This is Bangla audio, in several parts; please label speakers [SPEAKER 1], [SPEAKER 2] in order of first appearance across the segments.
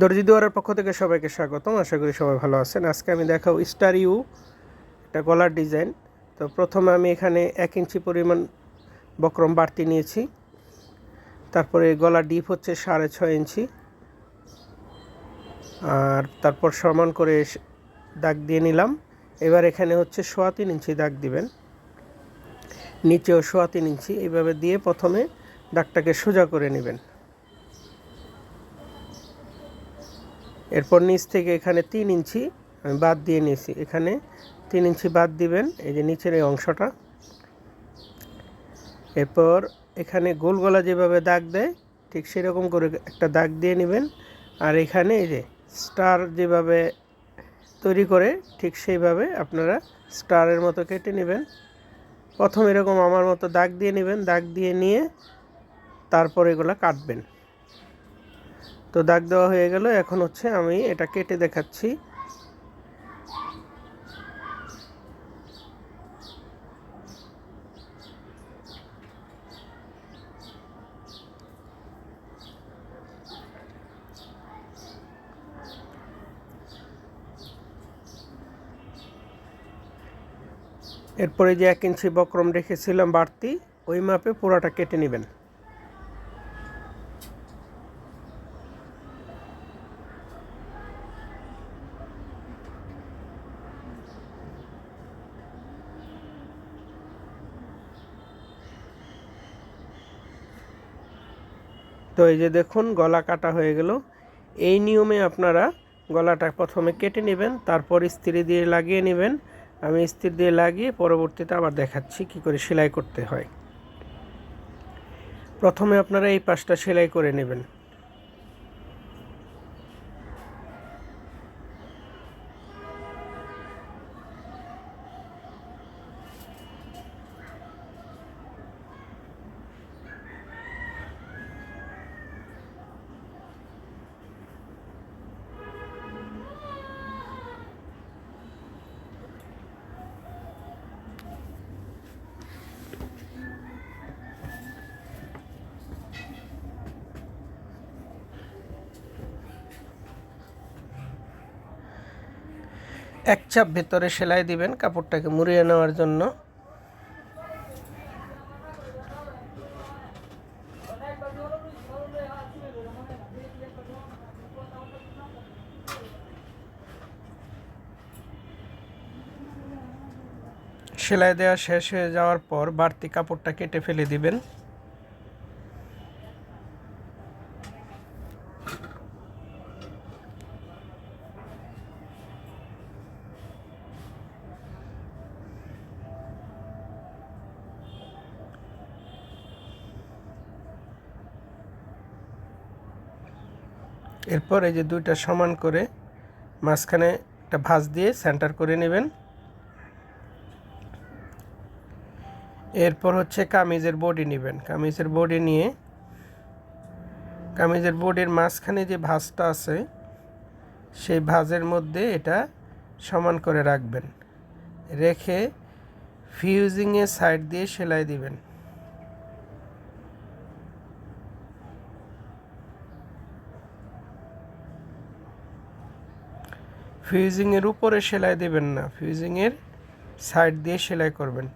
[SPEAKER 1] দর্জি দুয়ারের পক্ষ থেকে সবাইকে স্বাগতম। আশা করি সবাই ভালো আছেন। আজকে আমি দেখাবো স্টার ইউ একটা গলার ডিজাইন। তো প্রথমে আমি এখানে এক ইঞ্চি পরিমাণ বক্রম বাড়তি নিয়েছি। তারপরে গলার ডিপ হচ্ছে সাড়ে ছয় ইঞ্চি। আর তারপর সমান করে দাগ দিয়ে নিলাম। এবার এখানে হচ্ছে সোয়া তিন ইঞ্চি দাগ দিবেন। নিচেও সোয়া তিন ইঞ্চি। এইভাবে দিয়ে প্রথমে দাগটাকে সোজা করে নেবেন। এরপর নিচ থেকে এখানে তিন ইঞ্চি আমি বাদ দিয়ে নিয়েছি। এখানে তিন ইঞ্চি বাদ দিবেন, এই যে নিচের এই অংশটা। এরপর এখানে গোল গলা যেভাবে দাগ দেয়, ঠিক সেরকম করে একটা দাগ দিয়ে নেবেন। আর এখানে এই যে স্টার যেভাবে তৈরি করে, ঠিক সেইভাবে আপনারা স্টারের মতো কেটে নেবেন। প্রথম এরকম আমার মতো দাগ দিয়ে নেবেন, দাগ দিয়ে নিয়ে তারপর এগুলো কাটবেন। তো দাগ দেওয়া হয়ে গেল। এখন হচ্ছে আমি এটা কেটে দেখাচ্ছি। এরপরে যে এক ইঞ্চি বক্রম রেখেছিলাম বাড়তি, ওই মাপে পুরাটা কেটে নেবেন। তো এই যে দেখুন, গলা কাটা হয়ে গেল। এই নিয়মে আপনারা গলাটা প্রথমে কেটে নেবেন, তারপর ইস্ত্রি দিয়ে লাগিয়ে নেবেন। আমি ইস্ত্রি দিয়ে লাগিয়ে পরবর্তীতে আবার দেখাচ্ছি কি করে সেলাই করতে হয়। প্রথমে আপনারা এই পাশটা সেলাই করে নেবেন। এক চাপ ভেতরে সেলাই দিবেন কাপড়টাকে মুড়িয়ে নেওয়ার জন্য। সেলাই দেওয়া শেষ হয়ে যাওয়ার পর বাড়তি কাপড়টা কেটে ফেলে দিবেন। এরপর এই যে দুইটা সমান করে মাঝখানে একটা ভাঁজ দিয়ে সেন্টার করে নেবেন। এরপর হচ্ছে কামিজের বডি নেবেন। কামিজের বডি নিয়ে কামিজের বডির মাঝখানে যে ভাঁজটা আছে, সেই ভাঁজের মধ্যে এটা সমান করে রাখবেন। রেখে ফিউজিংয়ের সাইড দিয়ে সেলাই দিবেন। ফিউজিংয়ের উপরে সেলাই দেবেন না। ফিউজিংয়ের সাইড দিয়ে সেলাই করবেন।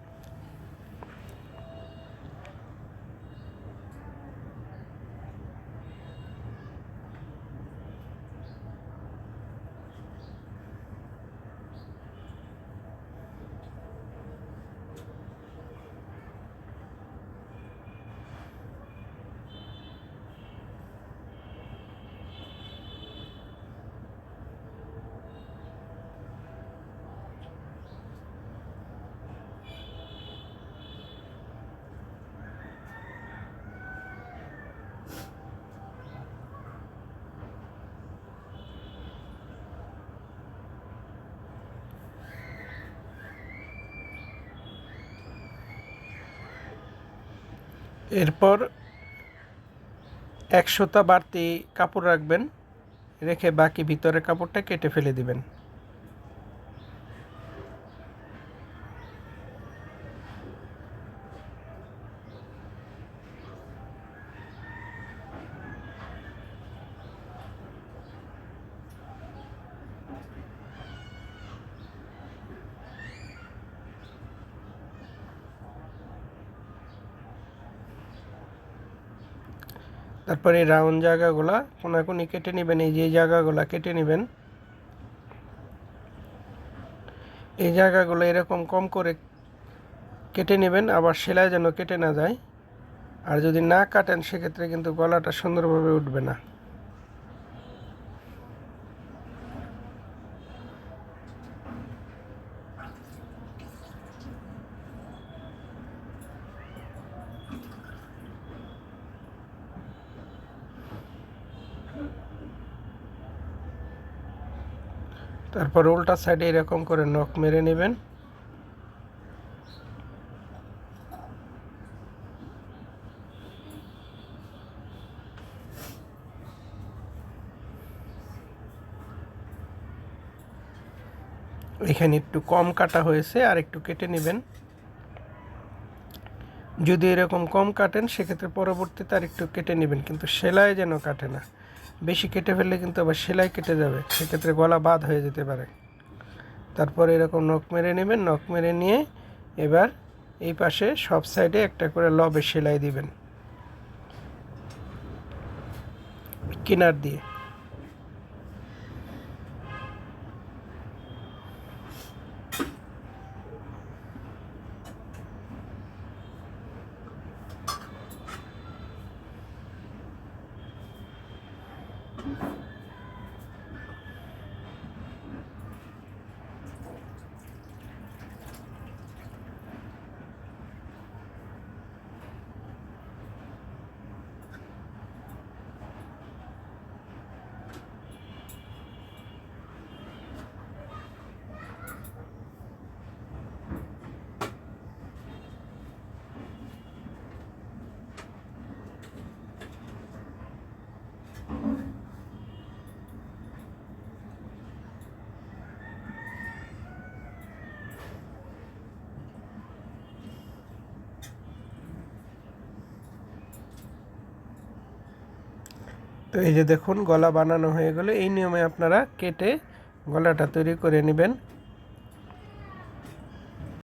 [SPEAKER 1] এরপর একশোটা বাড়তি কাপড় রাখবেন রেখে বাকি ভিতরে কাপড়টা কেটে ফেলে দিবেন। তারপরে রাউন্ড জায়গাগুলা, কোনাকুনি কেটে নেবেন, এই যে জায়গাগুলা কেটে নেবেন। এই জায়গাগুলো এরকম কম করে কেটে নেবেন, আবার সেলাই যেন কেটে না যায়। আর যদি না কাটেন, সেক্ষেত্রে কিন্তু গলাটা সুন্দরভাবে উঠবে না। তারপর উল্টা সাইডে এরকম করে নখ মেরে নেবেন। এখানে একটু কম কাটা হয়েছে, আর একটু কেটে নেবেন। যদি এরকম কম কাটেন, সেক্ষেত্রে পরবর্তীতে আর একটু কেটে নেবেন, কিন্তু সেলাই যেন কাটে না। বেশি কেটে ফেললে কিন্তু আবার সেলাই কেটে যাবে। সেক্ষেত্রে গলা বাদ হয়ে যেতে পারে। তারপর এরকম নখ মেরে নেবেন, নখ মেরে নিয়ে এবার এই পাশে সব সাইডে একটা করে লবে সেলাই দিবেন। কিনার দিয়ে। তো এই যে দেখুন, গলা বানানো হয়ে গেলে। এই নিয়মে আপনারা কেটে গলাটা তৈরি করে নেবেন।